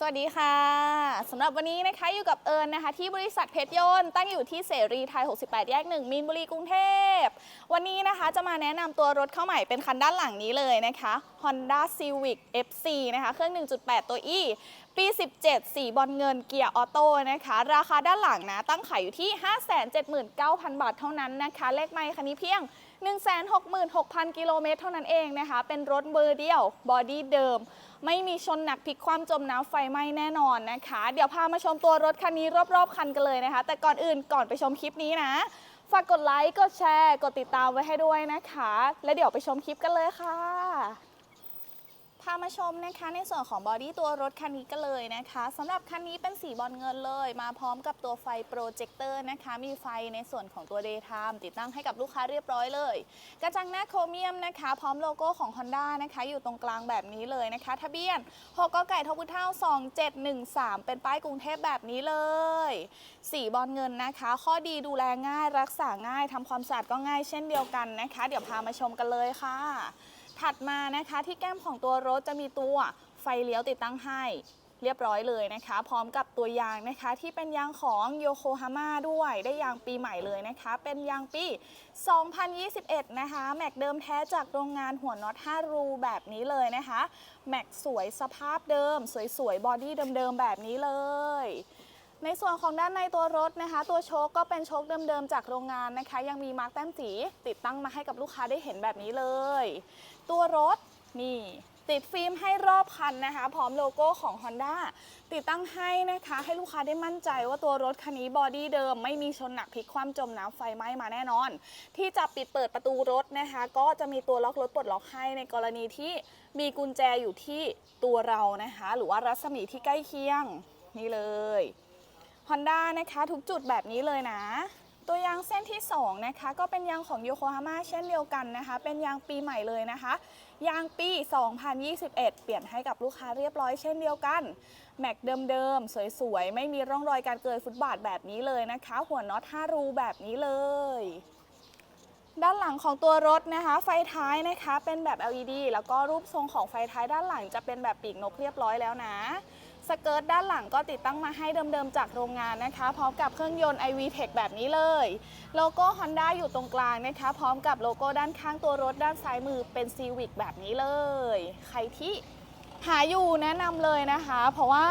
สวัสดีค่ะสำหรับวันนี้นะคะอยู่กับเอิญนะคะ ที่บริษัทเพชรยนต์ตั้งอยู่ที่เสรีไทย 68 แยก 1มีนบุรีกรุงเทพ วันนี้นะคะจะมาแนะนำตัวรถเข้าใหม่เป็นคันด้านหลังนี้เลยนะคะ Honda Civic FC นะคะ เครื่อง 1.8 ตัว E ปี 17 สีบอลเงินเกียร์ออโต้นะคะ ราคาด้านหลังนะ ตั้งขายอยู่ที่ 579,000 บาทเท่านั้นนะคะ เลขไมค์คันนี้เพียง 166,000 กิโลเมตรเท่านั้นเองนะคะ เป็นรถเบอร์เดียว บอดี้เดิม ไม่มีชนหนักพลิกความจมน้ำไฟไหม้แน่นอนนะคะ เดี๋ยวพามาชมตัวรถคันนี้รอบๆคันกันเลยนะคะ แต่ก่อนอื่นก่อนไปชมคลิปนี้นะ ฝากกดไลค์ กดแชร์ กดติดตามไว้ให้ด้วยนะคะ และเดี๋ยวไปชมคลิปกันเลยค่ะ พามาชมนะคะในส่วนของบอดี้ตัวรถคันนี้กันเลยนะคะสำหรับคันนี้เป็นสีบอลเงินเลย มาพร้อมกับตัวไฟโปรเจคเตอร์นะคะมีไฟในส่วนของตัว Daytime ติดตั้งให้กับลูกค้าเรียบร้อยเลย กระจังหน้าโครเมียมนะคะ พร้อมโลโก้ของ Honda นะคะ อยู่ตรงกลางแบบนี้เลยนะคะ ทะเบียน6กไก่ทพุเท่า 2713 เป็นป้ายกรุงเทพแบบนี้เลย สีบอลเงินนะคะ ข้อดีดูแลง่ายรักษาง่ายทำความสะอาดก็ง่ายเช่นเดียวกันนะคะ เดี๋ยวพามาชมกันเลยค่ะ ถัดมานะคะที่แก้มของตัวรถจะมีตัวไฟเลี้ยวติดตั้งให้ เรียบร้อยเลยนะคะ พร้อมกับตัวยางนะคะ ที่เป็นยางของโยโ o ฮาม่าด้วยได้ยางปีใหม่เลยนะคะ เป็นยางปี 2021 นะคะ แม็กเดิมแท้จากโรงงานหัวน็อต 5 รูแบบนี้เลยนะคะ แม็กสวยสภาพเดิม สวยๆบอดี้เดิมๆแบบนี้เลยในส่วนของด้านในตัวรถนะคะ ตัวโชคก็เป็นโชคเดิมๆจากโรงงานนะคะ ยังมีมาร์กแต้มสีติดตั้งมาให้กับลูกค้าได้เห็นแบบนี้เลย ตัวรถนี่ติดฟิล์มให้รอบคันนะคะ พร้อมโลโก้ของ Honda ติดตั้งให้นะคะ ให้ลูกค้าได้มั่นใจว่าตัวรถคันนี้บอดี้เดิม ไม่มีชนหนักพลิกคว่ำจมน้ำไฟไหม้มาแน่นอน ที่จะปิดเปิดประตูรถนะคะ ก็จะมีตัวล็อกรถปลดล็อกให้ในกรณีที่มีกุญแจอยู่ที่ตัวเรานะคะ หรือว่ารัศมีที่ใกล้เคียงนี่เลย Honda นะคะทุกจุดแบบนี้เลยนะ ตัวยางเส้นที่2นะคะก็เป็นยางของโยโ o ฮาม่าเช่นเดียวกันนะคะ เป็นยางปีใหม่เลยนะคะ ยางปี 2021 เปลี่ยนให้กับลูกค้าเรียบร้อยเช่นเดียวกัน แม็กเดิมๆ สวยๆ ไม่มีร่องรอยการเกิดฟุตบาทแบบนี้เลยนะคะ หัวน็อต5รูแบบนี้เลย ด้านหลังของตัวรถนะคะ ไฟท้ายนะคะเป็นแบบ LED แล้วก็รูปทรงของไฟท้ายด้านหลังจะเป็นแบบปีกนกเรียบร้อยแล้วนะ สเกิร์ตด้านหลังก็ติดตั้งมาให้เดิมๆจากโรงงานนะคะ พร้อมกับเครื่องยนต์ iV Tech แบบนี้เลย โลโก้ Honda อยู่ตรงกลางนะคะ พร้อมกับโลโก้ด้านข้างตัวรถด้านซ้ายมือเป็น Civic แบบนี้เลย ใครที่หาอยู่แนะนำเลยนะคะ เพราะว่า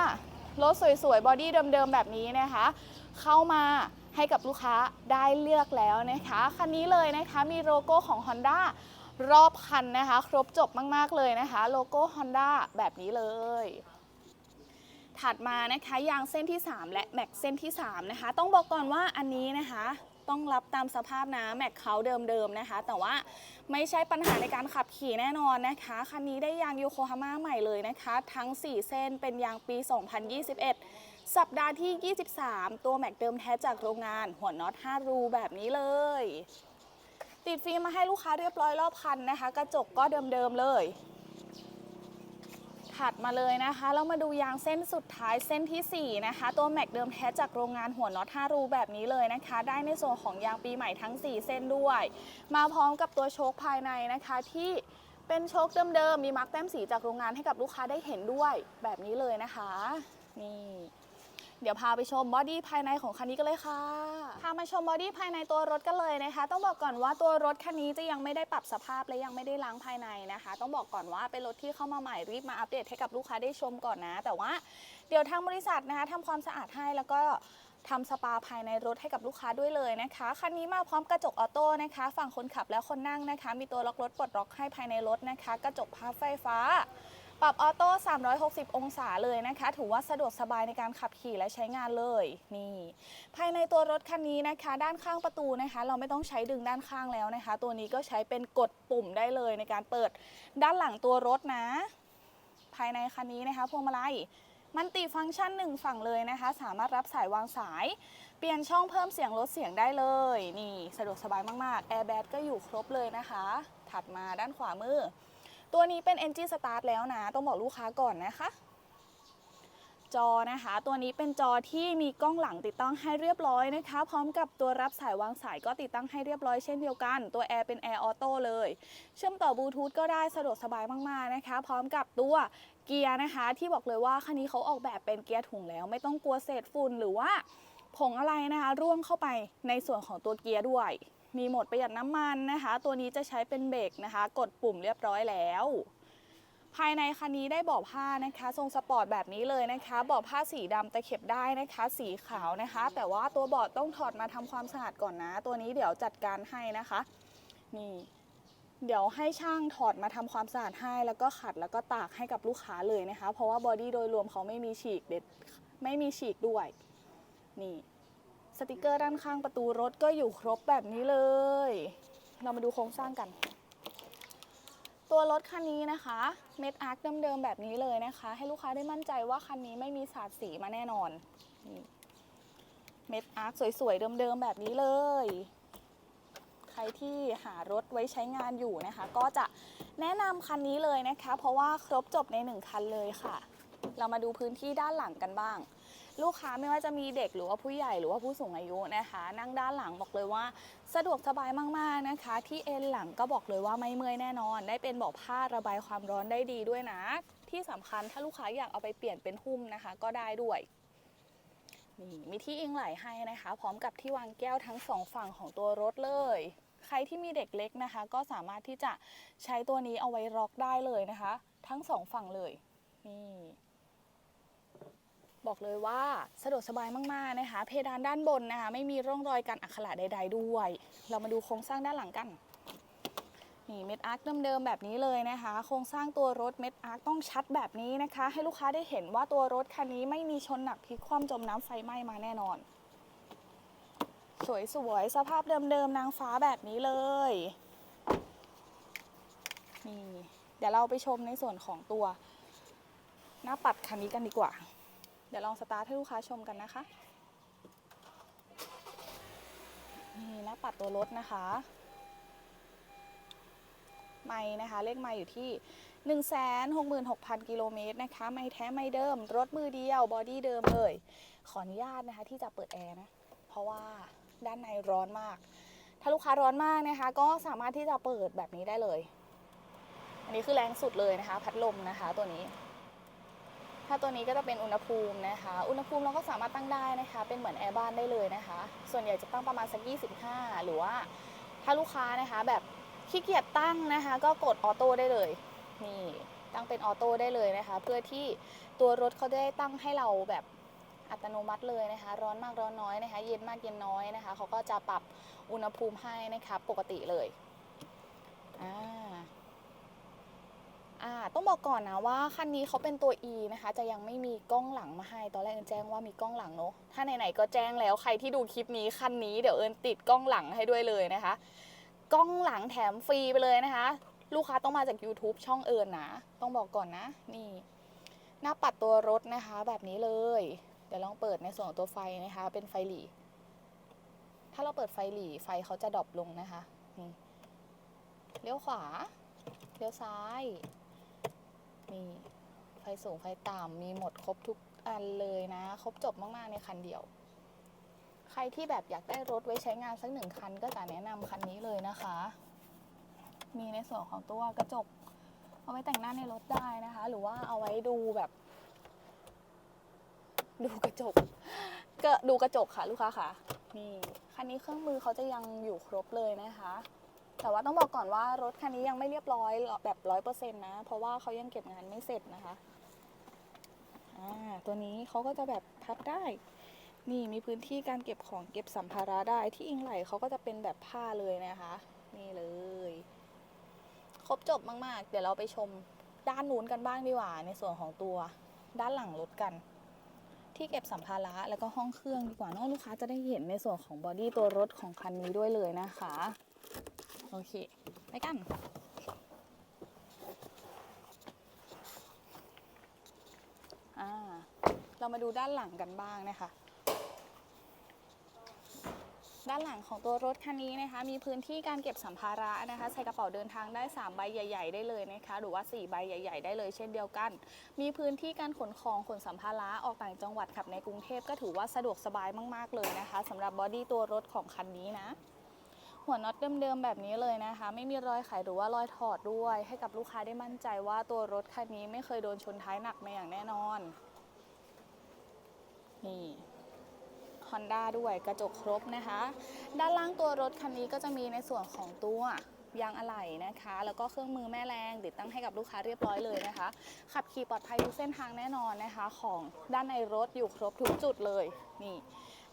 รถสวยๆ บอดี้เดิมๆ แบบนี้นะคะ เข้ามาให้กับลูกค้าได้เลือกแล้วนะคะ คันนี้เลยนะคะมีโลโก้ของ Honda รอบคันนะคะ ครบจบมากๆเลยนะคะ โลโก้ Honda แบบนี้เลย ถัดมานะคะยางเส้นที่ 3 และแม็กเส้นที่ 3 นะคะ ต้องบอกก่อนว่าอันนี้นะคะต้องรับตามสภาพนะแม็กเขาเดิมๆนะคะ แต่ว่าไม่ใช่ปัญหาในการขับขี่แน่นอนนะคะคันนี้ได้ยางโยโ o ฮาม่าใหม่เลยนะคะ ทั้ง 4 เส้นเป็นยางปี 2021 สัปดาห์ที่ 23 ตัวแม็กเดิมแท้จากโรงงาน หัวน็อต 5 รูแบบนี้เลย ติดฟิล์มมาให้ลูกค้าเรียบร้อยรอบคันนะคะ กระจกก็เดิมๆเลย ถัดมาเลยนะคะ เรามาดูยางเส้นสุดท้ายเส้นทีสี่ 4 นะคะ ตัวแม็กเดิมแท้จากโรงงานหัวน็อต5รูแบบนี้เลยนะคะ ได้ในส่วนของยางปีใหม่ทั้ง 4 เส้นด้วย มาพร้อมกับตัวโชคภายในนะคะที่เป็นโชคเดิมๆมีมาร์กแต้มสีจากโรงงานให้กับลูกค้าได้เห็นด้วยแบบนี้เลยนะคะ นี่ เดี๋ยวพาไปชมบอดี้ภายในของคันนี้กันเลยค่ะ พามาชมบอดี้ภายในตัวรถกันเลยนะคะ ต้องบอกก่อนว่าตัวรถคันนี้จะยังไม่ได้ปรับสภาพและยังไม่ได้ล้างภายในนะคะ ต้องบอกก่อนว่าเป็นรถที่เข้ามาใหม่รีบมาอัปเดตให้กับลูกค้าได้ชมก่อนนะ แต่ว่าเดี๋ยวทางบริษัทนะคะทำความสะอาดให้แล้วก็ทำสปาภายในรถให้กับลูกค้าด้วยเลยนะคะ คันนี้มาพร้อมกระจกออโต้นะคะ ฝั่งคนขับและคนนั่งนะคะ มีตัวล็อกรถปลดล็อกให้ภายในรถนะคะ กระจกพับไฟฟ้า ปรับออโต้ 360 องศาเลยนะคะ ถือว่าสะดวกสบายในการขับขี่และใช้งานเลย นี่ ภายในตัวรถคันนี้นะคะ ด้านข้างประตูนะคะ เราไม่ต้องใช้ดึงด้านข้างแล้วนะคะ ตัวนี้ก็ใช้เป็นกดปุ่มได้เลยในการเปิดด้านหลังตัวรถนะ ภายในคันนี้นะคะพวงมาลัยมันติฟังก์ชันหนึ่งฝั่งเลยนะคะ สามารถรับสายวางสาย เปลี่ยนช่องเพิ่มเสียงลดเสียงได้เลย นี่ สะดวกสบายมากๆแอร์แบ็ก็อยู่ครบเลยนะคะ ถัดมาด้านขวามือ ตัวนี้เป็น Engine Start แล้วนะ ต้องบอกลูกค้าก่อนนะคะ จอนะคะ ตัวนี้เป็นจอที่มีกล้องหลังติดตั้งให้เรียบร้อยนะคะ พร้อมกับตัวรับสายวางสายก็ติดตั้งให้เรียบร้อยเช่นเดียวกัน ตัวแอร์เป็นแอร์ออโต้เลย เชื่อมต่อบลูทูธก็ได้สะดวกสบายมากๆนะคะ พร้อมกับตัวเกียร์นะคะ ที่บอกเลยว่าคันนี้เขาออกแบบเป็นเกียร์ถุงแล้ว ไม่ต้องกลัวเศษฝุ่นหรือว่าผงอะไรนะคะร่วงเข้าไปในส่วนของตัวเกียร์ด้วย มีโหมดประหยัดน้ำมันนะคะ ตัวนี้จะใช้เป็นเบรกนะคะ กดปุ่มเรียบร้อยแล้ว ภายในคันนี้ได้เบาะผ้านะคะ ทรงสปอร์ตแบบนี้เลยนะคะเบาะผ้าสีดำตะเข็บได้นะคะ สีขาวนะคะ แต่ว่าตัวเบาะต้องถอดมาทำความสะอาดก่อนนะ ตัวนี้เดี๋ยวจัดการให้นะคะ นี่เดี๋ยวให้ช่างถอดมาทำความสะอาดให้ แล้วก็ขัดแล้วก็ตากให้กับลูกค้าเลยนะคะ เพราะว่าบอดี้โดยรวมเขาไม่มีฉีกเด็ดไม่มีฉีกด้วย นี่ สติกเกอร์ด้านข้างประตูรถก็อยู่ครบแบบนี้เลย เรามาดูโครงสร้างกัน ตัวรถคันนี้นะคะเม็ดอาร์คเดิมๆแบบนี้เลยนะคะ ให้ลูกค้าได้มั่นใจว่าคันนี้ไม่มีสาดสีมาแน่นอนเม็ดอาร์คสวยๆเดิมๆแบบนี้เลย ใครที่หารถไว้ใช้งานอยู่นะคะ ก็จะแนะนำคันนี้เลยนะคะ เพราะว่าครบจบในหนึ่งคันเลยค่ะ เรามาดูพื้นที่ด้านหลังกันบ้าง ลูกค้าไม่ว่าจะมีเด็กหรือว่าผู้ใหญ่หรือว่าผู้สูงอายุนะคะ นั่งด้านหลังบอกเลยว่า สะดวกสบายมากๆนะคะ ที่เอ็นหลังก็บอกเลยว่าไม่เมื่อยแน่นอน ได้เป็นเบอกผ้าระบายความร้อนได้ดีด้วยนะ ที่สำคัญถ้าลูกค้าอยากเอาไปเปลี่ยนเป็นหุ้มนะคะ ก็ได้ด้วยนี่มีที่อิงไหลให้นะคะ พร้อมกับที่วางแก้วทั้งสองฝั่งของตัวรถเลย ใครที่มีเด็กเล็กนะคะ ก็สามารถที่จะใช้ตัวนี้เอาไว้ล็อกได้เลยนะคะ ทั้งสองฝั่งเลยนี่ บอกเลยว่าสะดวกสบายมากๆนะคะ เพดานด้านบนนะคะ ไม่มีร่องรอยการอักขระใด ๆ ด้วย เรามาดูโครงสร้างด้านหลังกันนี่เม็ดอาร์คเดิมๆแบบนี้เลยนะคะ โครงสร้างตัวรถเม็ดอาร์คต้องชัดแบบนี้นะคะ ให้ลูกค้าได้เห็นว่าตัวรถคันนี้ไม่มีชนหนักพลิกคว่ำจมน้ำไฟไหม้มาแน่นอน สวยๆสภาพเดิมๆนางฟ้าแบบนี้เลยนี่เดี๋ยวเราไปชมในส่วนของตัว หน้าปัดคันนี้กันดีกว่า ดี๋ยวลองสตาร์ทให้ลูกค้าชมกันนะคะ นี่หน้าปัดตัวรถนะคะ ไม่นะคะ เลขไม่อยู่ที่ 166,000 กิโลเมตรนะคะ ไม่แท้ไม่เดิม รถมือเดียว บอดี้เดิมเลย ขออนุญาตนะคะที่จะเปิดแอร์นะ เพราะว่าด้านในร้อนมาก ถ้าลูกค้าร้อนมากนะคะ ก็สามารถที่จะเปิดแบบนี้ได้เลย อันนี้คือแรงสุดเลยนะคะ พัดลมนะคะตัวนี้ ถ้าตัวนี้ก็จะเป็นอุณหภูมินะคะ อุณหภูมิเราก็สามารถตั้งได้นะคะ เป็นเหมือนแอร์บ้านได้เลยนะคะ ส่วนใหญ่จะตั้งประมาณสัก 25 หรือว่าถ้าลูกค้านะคะแบบขี้เกียจตั้งนะคะ ก็กดออโต้ได้เลย นี่ตั้งเป็นออโต้ได้เลยนะคะ เพื่อที่ตัวรถเขาได้ตั้งให้เราแบบอัตโนมัติเลยนะคะ ร้อนมากร้อนน้อยนะคะ เย็นมากเย็นน้อยนะคะเขาก็จะปรับอุณหภูมิให้นะคะ ปกติเลยอ่า อ่าต้องบอกก่อนนะว่าคันนี้เขาเป็นตัว E นะคะ จะยังไม่มีกล้องหลังมาให้ ตอนแรกเอิญแจ้งว่ามีกล้องหลังเนอะถ้าไหนๆก็แจ้งแล้วใครที่ดูคลิปนี้คันนี้เดี๋ยวเอิญติดกล้องหลังให้ด้วยเลยนะคะ กล้องหลังแถมฟรีไปเลยนะคะ ลูกค้าต้องมาจาก YouTube ช่องเอิญนะต้องบอกก่อนนะ นี่ หน้าปัดตัวรถนะคะ แบบนี้เลย เดี๋ยวลองเปิดในส่วนของตัวไฟนะคะ เป็นไฟหลีถ้าเราเปิดไฟหลีไฟเขาจะดรอปลงนะคะนี่เลี้ยวขวาเลี้ยวซ้าย มีไฟสูงไฟต่ำมีหมดครบทุกอันเลยนะ ครบจบมากๆในคันเดียว ใครที่แบบอยากได้รถไว้ใช้งานสักหนึ่งคันก็จะแนะนำคันนี้เลยนะคะ มีในส่วนของตัวกระจก เอาไว้แต่งหน้าในรถได้นะคะ หรือว่าเอาไว้ดูแบบ ดูกระจกก็ดูกระจกค่ะ ลูกค้าค่ะนี่คันนี้เครื่องมือเขาจะยังอยู่ครบเลยนะคะ แต่ว่าต้องบอกก่อนว่ารถคันนี้ยังไม่เรียบร้อยแบบร้อยเปอร์เซ็นต์นะ เพราะว่าเขายังเก็บงานไม่เสร็จนะคะอ่าตัวนี้เขาก็จะแบบพับได้ นี่มีพื้นที่การเก็บของเก็บสัมภาระได้ที่อิงไหลเขาก็จะเป็นแบบผ้าเลยนะคะ นี่เลย ครบจบมาก ๆ เดี๋ยวเราไปชมด้านนู้นกันบ้างดีกว่า ในส่วนของตัวด้านหลังรถกัน ที่เก็บสัมภาระแล้วก็ห้องเครื่องดีกว่าเนอะลูกค้าจะได้เห็นในส่วนของบอดี้ตัวรถของคันนี้ด้วยเลยนะคะ โอเค ไปกันเรามาดูด้านหลังกันบ้างนะคะ ด้านหลังของตัวรถคันนี้นะคะ มีพื้นที่การเก็บสัมภาระนะคะ ใส่กระเป๋าเดินทางได้ 3 ใบใหญ่ ๆ ได้เลยนะคะ หรือว่า 4 ใบใหญ่ ๆ ได้เลยเช่นเดียวกัน มีพื้นที่การขนของขนสัมภาระออกต่างจังหวัดขับในกรุงเทพก็ถือว่าสะดวกสบายมาก ๆ เลยนะคะสำหรับบอดี้ตัวรถของคันนี้นะ หัวน็อตเดิมๆแบบนี้เลยนะคะ ไม่มีรอยไขหรือว่ารอยถอดด้วย ให้กับลูกค้าได้มั่นใจว่าตัวรถคันนี้ไม่เคยโดนชนท้ายหนักมาอย่างแน่นอน นี่ Honda ด้วยกระจกครบนะคะ ด้านล่างตัวรถคันนี้ก็จะมีในส่วนของตัวยางอะไหล่นะคะ แล้วก็เครื่องมือแม่แรงติดตั้งให้กับลูกค้าเรียบร้อยเลยนะคะ ขับขี่ปลอดภัยทุกเส้นทางแน่นอนนะคะ ของด้านในรถอยู่ครบทุกจุดเลย นี่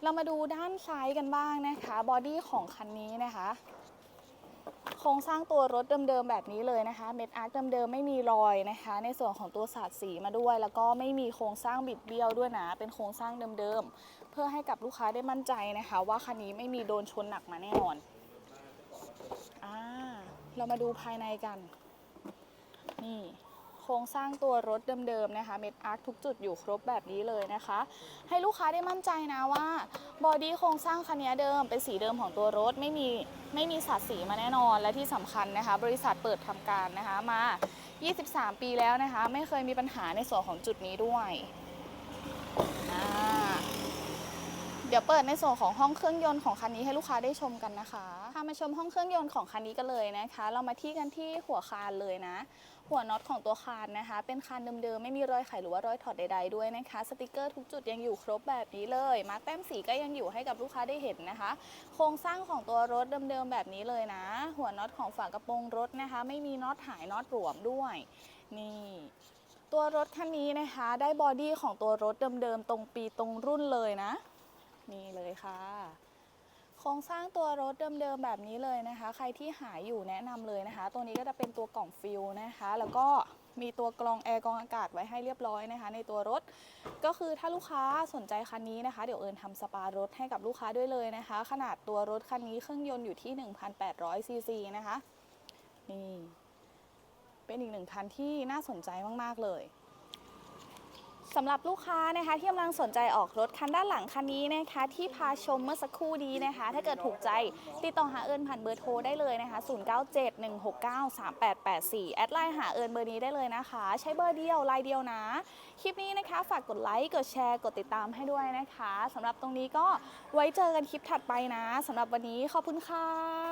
เรามาดูด้านซ้ายกันบ้างนะคะบอดี้ของคันนี้นะคะโครงสร้างตัวรถเดิมๆแบบนี้เลยนะคะเม็ดอาร์คเดิมๆไม่มีรอยนะคะ ในส่วนของตัวสาดสีมาด้วย แล้วก็ไม่มีโครงสร้างบิดเบี้ยวด้วยนะ เป็นโครงสร้างเดิมๆเพื่อให้กับลูกค้าได้มั่นใจนะคะ ว่าคันนี้ไม่มีโดนชนหนักมาแน่นอนอ่าเรามาดูภายในกันนี่ โครงสร้างตัวรถเดิมๆนะคะเม็ดอาร์คทุกจุดอยู่ครบแบบนี้เลยนะคะ ให้ลูกค้าได้มั่นใจนะว่าบอดี้โครงสร้างคันนี้เดิมเป็นสีเดิมของตัวรถไม่มีไม่มีสัดสีมาแน่นอน และที่สำคัญนะคะ บริษัทเปิดทำการนะคะมา 23 ปีแล้วนะคะ ไม่เคยมีปัญหาในส่วนของจุดนี้ด้วยอ่า เดี๋ยวเปิดในส่วนของห้องเครื่องยนต์ของคันนี้ให้ลูกค้าได้ชมกันนะคะพามาชมห้องเครื่องยนต์ของคันนี้กันเลยนะคะ เรามาที่กันที่หัวคานเลยนะ หัวน็อตของตัวคานนะคะ เป็นคานเดิมๆไม่มีรอยไขหรือว่ารอยถอดใดๆด้วยนะคะ สติกเกอร์ทุกจุดยังอยู่ครบแบบนี้เลย มาร์กแต้มสีก็ยังอยู่ให้กับลูกค้าได้เห็นนะคะ โครงสร้างของตัวรถเดิมๆแบบนี้เลยนะ หัวน็อตของฝากระโปรงรถนะคะ ไม่มีน็อตหายน็อตหลวมด้วย นี่ตัวรถคันนี้นะคะ ได้บอดี้ของตัวรถเดิมๆตรงปีตรงรุ่นเลยนะ นี่เลยค่ะ โครงสร้างตัวรถเดิมๆแบบนี้เลยนะคะ ใครที่หาอยู่แนะนำเลยนะคะ ตัวนี้ก็จะเป็นตัวกล่องฟิลนะคะ แล้วก็มีตัวกรองแอร์กรองอากาศไว้ให้เรียบร้อยนะคะ ในตัวรถก็คือถ้าลูกค้าสนใจคันนี้นะคะ เดี๋ยวเอิญทำสปารถให้กับลูกค้าด้วยเลยนะคะ ขนาดตัวรถคันนี้เครื่องยนต์อยู่ที่ 1,800ซีซีนะคะนี่เป็นอีกหนึ่งคันที่น่าสนใจมาก ๆ เลย สำหรับลูกค้านะคะที่กำลังสนใจออกรถคันด้านหลังคันนี้นะคะ ที่พาชมเมื่อสักครู่นี้นะคะ ถ้าเกิดถูกใจติดต่อหาเอิญผ่านเบอร์โทรได้เลยนะคะ 0971693884 แอดไลน์หาเอิญเบอร์นี้ได้เลยนะคะ ใช้เบอร์เดียวไลน์เดียวนะ คลิปนี้นะคะฝากกดไลค์กดแชร์กดติดตามให้ด้วยนะคะสำหรับตรงนี้ก็ไว้เจอกันคลิปถัดไปนะสำหรับวันนี้ขอบคุณค่ะ